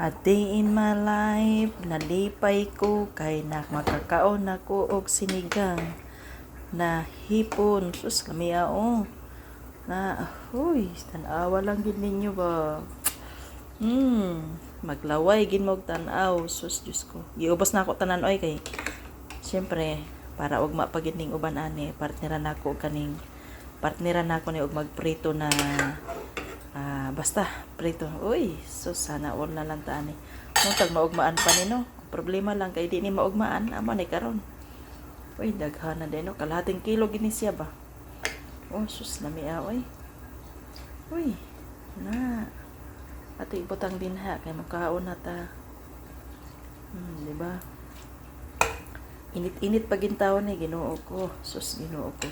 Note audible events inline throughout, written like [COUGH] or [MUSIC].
A day in my life, nalipay ko kay nak makakaon ako og sinigang na hipon. Sus, lamiya oh. Na, huy, tanawa lang gid ninyo ba? Hmm, maglaway gid mo tanaw. Sus, Diyos ko. Giubos na ako tanan oy kay Siyempre, para og mapagid ning uban ani, partneran nako kaning partneran nako ni og magprito na Ah, basta, prito. Uy, so sana all na lang taan ni. Kung tag maugmaan pa ni no. Ang Problema lang kay di ni maugmaan, amo ni karon. Uy, daghan na din no. Kalahating kilo gini siya ba? Oh, sus lami ah, uy. Na. Ato ibutang din ha kay makaon na ta. Hmm, di ba? Init-init pa gintaw ni Ginoo ko. Sus Ginoo ko.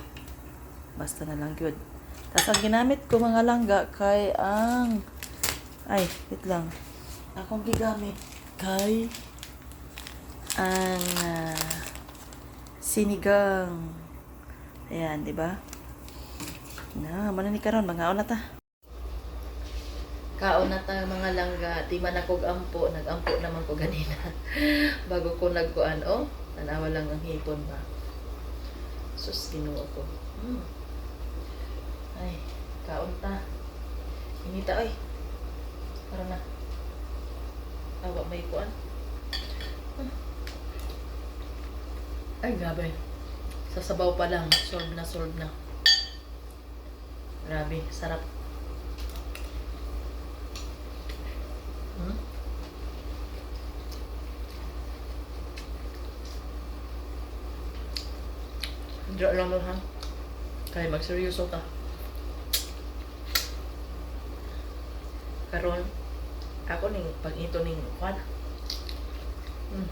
Basta na lang gyud. Tapos ang ginamit ko mga langga kay ang ay, wait lang. Akong gigamit kay ang ah, sinigang. Ayan, di ba? Na, mana ni karon mga na ta. Kaon na ta mga langga, di man ako ampo, nagampo naman ko ganina. [LAUGHS] Bago ko nagkuan, oh, tanawa lang ang hipon ba. Sus, ginuo ko. Hmm. Ay, kaon ta. Inita, oy. Para na. Awa may kuan. Ay, grabe. Sa sabaw pa lang, solve na solve na. Grabe, sarap. Hmm? Diyan lang mo ha. Kaya magseryoso ka. Karon ako ning pag ito ning kwan. Mm.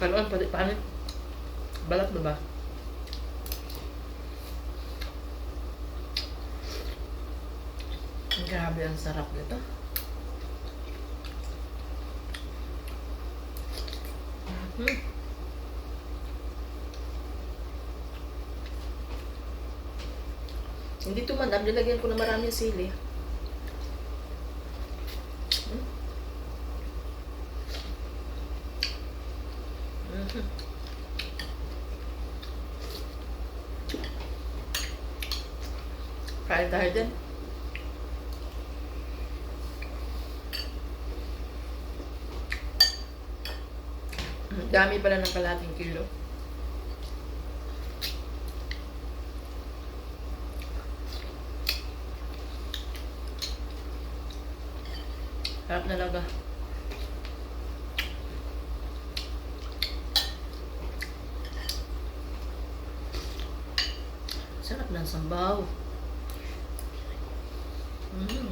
Karon pati paano? Balat ba ba? Grabe ang sarap nito. Hmm. Hindi tumadam, nilagyan ko na maraming sili. Kain tayo din. Ang Dami pala ng kalating kilo. Harap na laga. Sarap ng sambaw. Mm.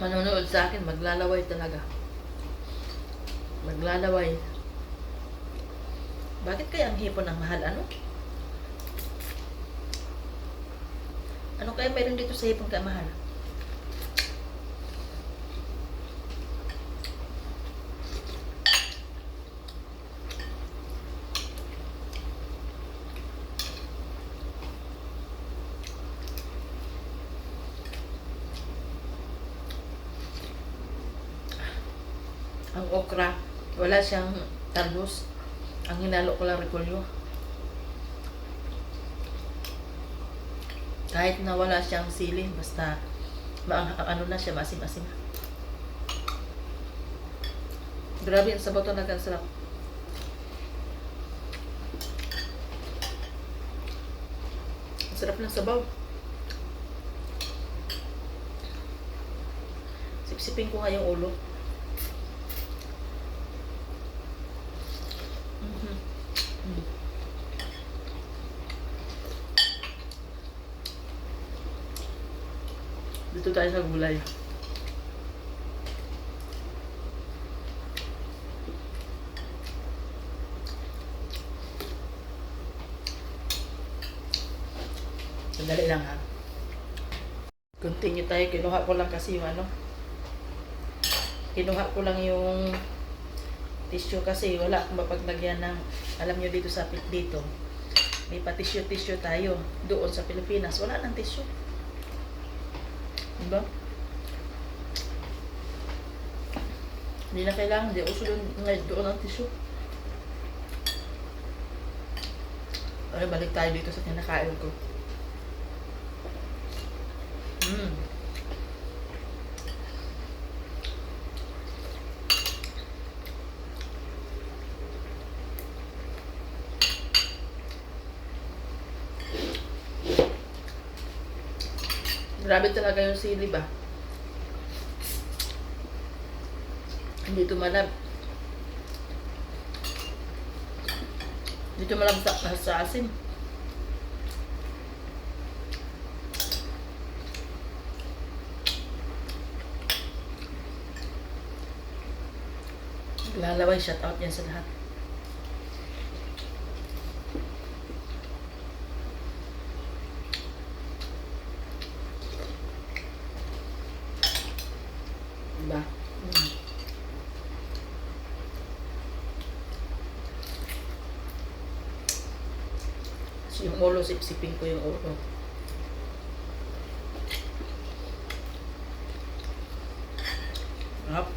Manonood sa akin, maglalaway talaga. Maglalaway. Bakit kaya ang hipon ang mahal? Ano? Ano kaya meron dito sa hipon kaya mahal? Ang okra, wala siyang talbos. Ang hinalo ko lang repolyo. Kahit na wala siyang sili, basta ma ano na siya, masim-asim. Grabe, ang sabaw talaga ang sarap. Ang sarap ng sabaw. Sipsipin ko nga yung ulo. Mhm. Mm. Dito tayo sa gulay. Sandali lang ha. Continue tayo. Kinuha ko lang kasi yung ano. Kinuha ko lang yung tissue kasi wala akong mapaglagyan ng alam nyo dito sa dito May pa-tissue-tissue tayo doon sa Pilipinas. Wala nang tissue. Diba? Hindi na kailangan. Hindi uso doon, ngayon doon ang tissue. Okay, balik tayo dito sa kinakain ko. Mm. Grabe talaga yung sili ba? Hindi tumalab. Hindi tumalab sa, sa asin. Lalaway, shout out yan sa lahat. Diba? Mm. So, yung ulo, sipsipin ko yung ulo. Up.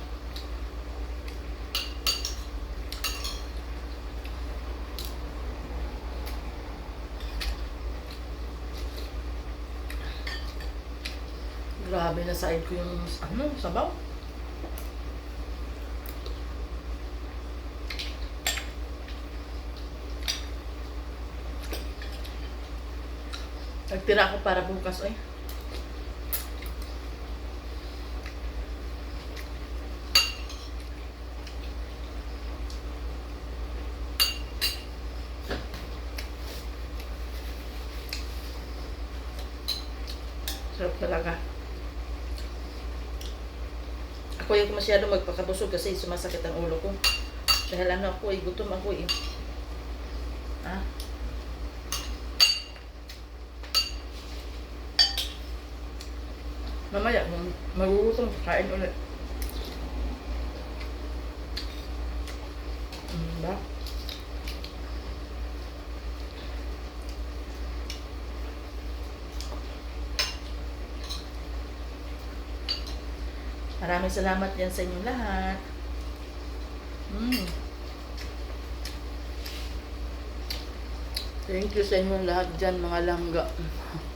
Grabe na side ko yung ano, sabaw. Nagtira ako para bukas ay. Sarap talaga. Ako yung masyado magpakabusog kasi sumasakit ang ulo ko. Dahil ano ako eh, gutom ako eh. Ah. Mamaya, mag- magugutom, kain ulit. Mm, ba? Maraming salamat yan sa inyong lahat. Mm. Thank you sa inyong lahat dyan, mga langga. [LAUGHS]